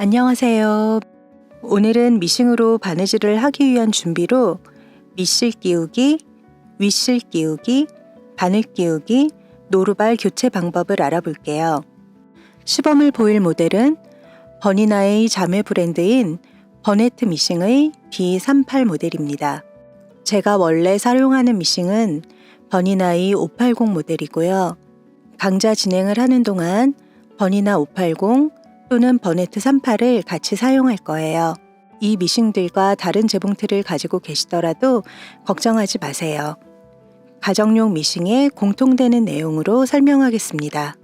안녕하세요. 오늘은 미싱으로 바느질을 하기 위한 준비로 밑실 끼우기, 윗실 끼우기, 바늘 끼우기, 노루발 교체 방법을 알아볼게요. 시범을 보일 모델은 버니나의 자매 브랜드인 버네트 미싱의 B38 모델입니다. 제가 원래 사용하는 미싱은 버니나의 580 모델이고요. 강좌 진행을 하는 동안 버니나 580 또는 버네트 38을 같이 사용할 거예요. 이 미싱들과 다른 재봉틀을 가지고 계시더라도 걱정하지 마세요. 가정용 미싱에 공통되는 내용으로 설명하겠습니다.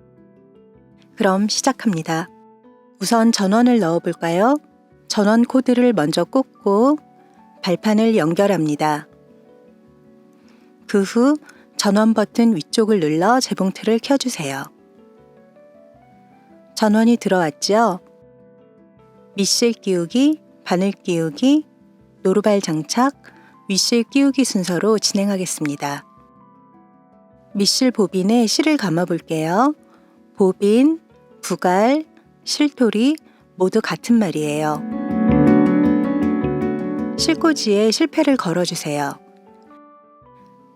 그럼 시작합니다. 우선 전원을 넣어 볼까요? 전원 코드를 먼저 꽂고 발판을 연결합니다. 그 후 전원 버튼 위쪽을 눌러 재봉틀을 켜주세요. 전원이 들어왔죠? 밑실 끼우기, 바늘 끼우기, 노루발 장착, 윗실 끼우기 순서로 진행하겠습니다. 밑실 보빈에 실을 감아 볼게요. 보빈, 부갈, 실토리 모두 같은 말이에요. 실꽂이에 실패를 걸어주세요.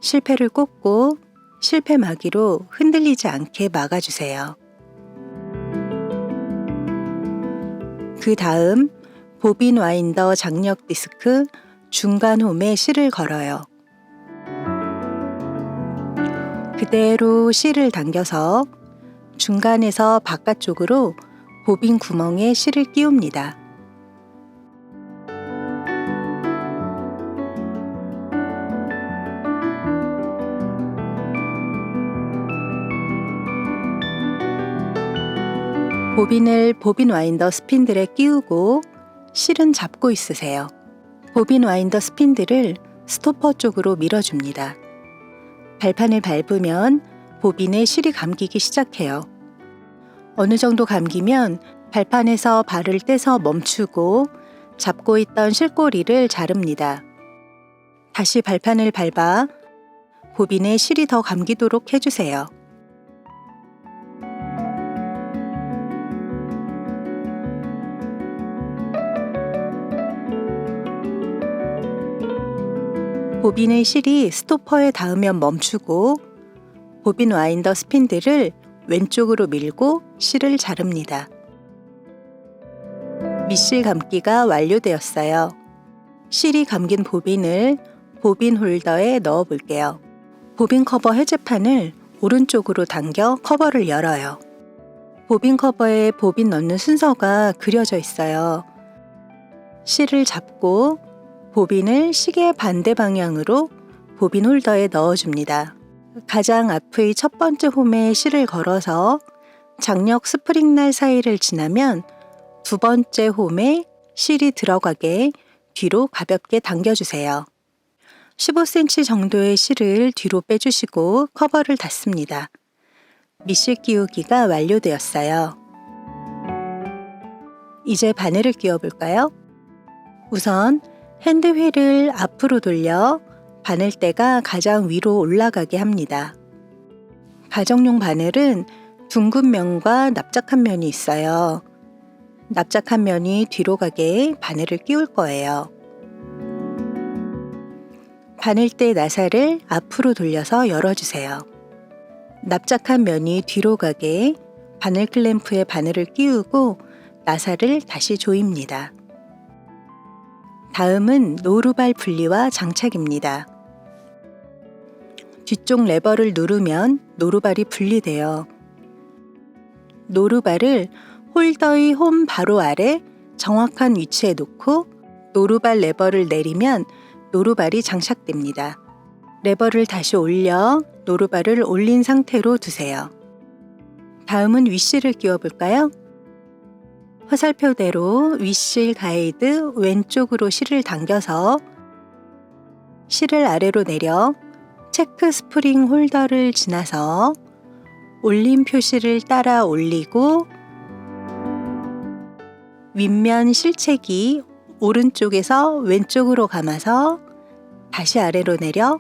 실패를 꽂고 실패 마기로 흔들리지 않게 막아주세요. 그 다음 보빈 와인더 장력 디스크 중간 홈에 실을 걸어요. 그대로 실을 당겨서 중간에서 바깥쪽으로 보빈 구멍에 실을 끼웁니다. 보빈을 보빈 와인더 스핀들에 끼우고 실은 잡고 있으세요. 보빈 와인더 스핀들을 스토퍼 쪽으로 밀어줍니다. 발판을 밟으면 보빈에 실이 감기기 시작해요. 어느 정도 감기면 발판에서 발을 떼서 멈추고 잡고 있던 실꼬리를 자릅니다. 다시 발판을 밟아 보빈에 실이 더 감기도록 해주세요. 보빈의 실이 스토퍼에 닿으면 멈추고 보빈 와인더 스핀들을 왼쪽으로 밀고 실을 자릅니다. 밑실 감기가 완료되었어요. 실이 감긴 보빈을 보빈 홀더에 넣어 볼게요. 보빈 커버 해제판을 오른쪽으로 당겨 커버를 열어요. 보빈 커버에 보빈 넣는 순서가 그려져 있어요. 실을 잡고 보빈을 시계 반대 방향으로 보빈 홀더에 넣어줍니다. 가장 앞의 첫 번째 홈에 실을 걸어서 장력 스프링날 사이를 지나면 두 번째 홈에 실이 들어가게 뒤로 가볍게 당겨주세요. 15cm 정도의 실을 뒤로 빼주시고 커버를 닫습니다. 밑실 끼우기가 완료되었어요. 이제 바늘을 끼워볼까요? 우선 핸드휠을 앞으로 돌려 바늘대가 가장 위로 올라가게 합니다. 가정용 바늘은 둥근 면과 납작한 면이 있어요. 납작한 면이 뒤로 가게 바늘을 끼울 거예요. 바늘대 나사를 앞으로 돌려서 열어주세요. 납작한 면이 뒤로 가게 바늘 클램프에 바늘을 끼우고 나사를 다시 조입니다. 다음은 노루발 분리와 장착입니다. 뒤쪽 레버를 누르면 노루발이 분리돼요. 노루발을 홀더의 홈 바로 아래 정확한 위치에 놓고 노루발 레버를 내리면 노루발이 장착됩니다. 레버를 다시 올려 노루발을 올린 상태로 두세요. 다음은 윗실을 끼워 볼까요? 화살표대로 윗실 가이드 왼쪽으로 실을 당겨서 실을 아래로 내려 체크 스프링 홀더를 지나서 올림 표시를 따라 올리고 윗면 실책이 오른쪽에서 왼쪽으로 감아서 다시 아래로 내려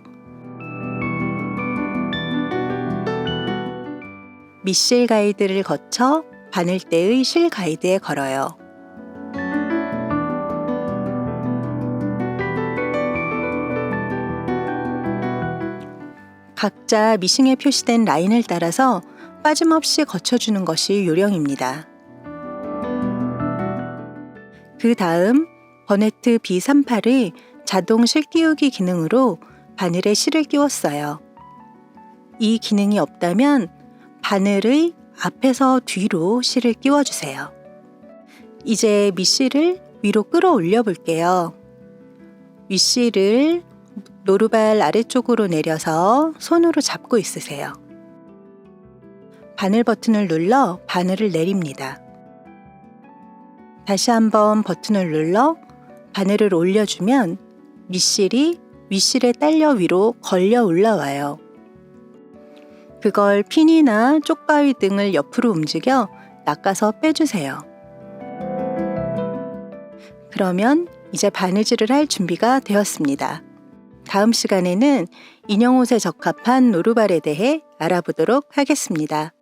밑실 가이드를 거쳐 바늘대의 실 가이드에 걸어요. 각자 미싱에 표시된 라인을 따라서 빠짐없이 거쳐주는 것이 요령입니다. 그 다음 버네트 B38의 자동 실 끼우기 기능으로 바늘에 실을 끼웠어요. 이 기능이 없다면 바늘의 앞에서 뒤로 실을 끼워주세요. 이제 밑실을 위로 끌어올려 볼게요. 윗실을 노루발 아래쪽으로 내려서 손으로 잡고 있으세요. 바늘 버튼을 눌러 바늘을 내립니다. 다시 한번 버튼을 눌러 바늘을 올려주면 밑실이 윗실에 딸려 위로 걸려 올라와요. 그걸 핀이나 쪽바위 등을 옆으로 움직여 낚아서 빼주세요. 그러면 이제 바느질을 할 준비가 되었습니다. 다음 시간에는 인형 옷에 적합한 노루발에 대해 알아보도록 하겠습니다.